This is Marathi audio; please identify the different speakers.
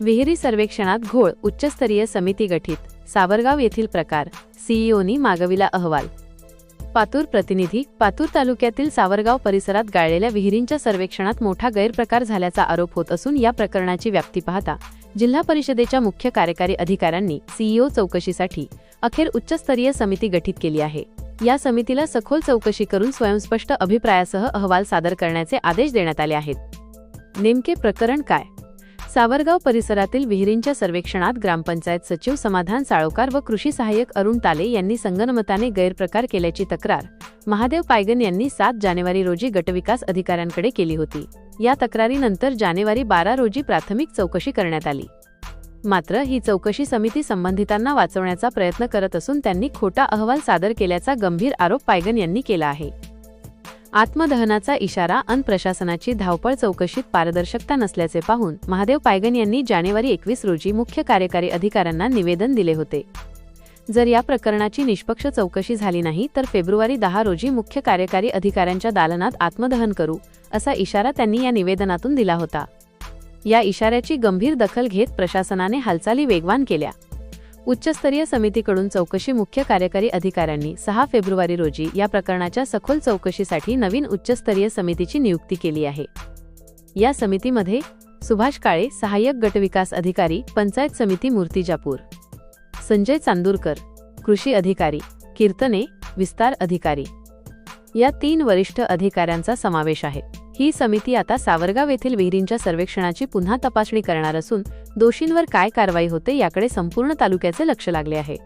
Speaker 1: विहिरी सर्वेक्षणात घोळ उच्चस्तरीय समिती गठीत सावरगाव येथील प्रकार सीईओनी मागविला अहवाल. पातूर प्रतिनिधी पातूर तालुक्यातील सावरगाव परिसरात गाळलेल्या विहिरींच्या सर्वेक्षणात मोठा गैरप्रकार झाल्याचा आरोप होत असून या प्रकरणाची व्याप्ती पाहता जिल्हा परिषदेच्या मुख्य कार्यकारी अधिकाऱ्यांनी सीईओ चौकशीसाठी अखेर उच्चस्तरीय समिती गठीत केली आहे. या समितीला सखोल चौकशी करून स्वयंस्पष्ट अभिप्रायासह अहवाल सादर करण्याचे आदेश देण्यात आले आहेत. नेमके प्रकरण काय? सावरगाव परिसरातील विहिरींच्या सर्वेक्षणात ग्रामपंचायत सचिव समाधान साळोकार व कृषी सहाय्यक अरुण ताले यांनी संगनमताने गैरप्रकार केल्याची तक्रार महादेव पायगन यांनी सात जानेवारी रोजी गटविकास अधिकाऱ्यांकडे केली होती. या तक्रारीनंतर जानेवारी बारा रोजी प्राथमिक चौकशी करण्यात आली. मात्र ही चौकशी समिती संबंधितांना वाचवण्याचा प्रयत्न करत असून त्यांनी खोटा अहवाल सादर केल्याचा गंभीर आरोप पायगन यांनी केला आहे. आत्मदहनाचा इशारा अन प्रशासनाची धावपळ चौकशीत पारदर्शकता नसल्याचे पाहून महादेव पायगन यांनी जानेवारी एकवीस रोजी मुख्य कार्यकारी अधिकाऱ्यांना निवेदन दिले होते. जर या प्रकरणाची निष्पक्ष चौकशी झाली नाही तर फेब्रुवारी दहा रोजी मुख्य कार्यकारी अधिकाऱ्यांच्या दालनात आत्मदहन करू असा इशारा त्यांनी या निवेदनातून दिला होता. या इशाऱ्याची गंभीर दखल घेत प्रशासनाने हालचाली वेगवान केल्या. उच्चस्तरीय समितीकडून चौकशी मुख्य कार्यकारी अधिकाऱ्यांनी सहा फेब्रुवारी रोजी या प्रकरणाच्या सखोल चौकशीसाठी नवीन उच्चस्तरीय समितीची नियुक्ती केली आहे. या समितीमध्ये सुभाष काळे सहाय्यक गटविकास अधिकारी पंचायत समिती मूर्तिजापूर संजय चांदूरकर कृषी अधिकारी कीर्तने विस्तार अधिकारी. या तीन वरिष्ठ अधिकाऱ्यांचा समावेश आहे. ही समिती आता सावरगाव येथील विहिरींच्या सर्वेक्षणाची पुन्हा तपासणी करणार असून दोषींवर काय कारवाई होते याकडे संपूर्ण तालुक्याचे लक्ष लागले आहे.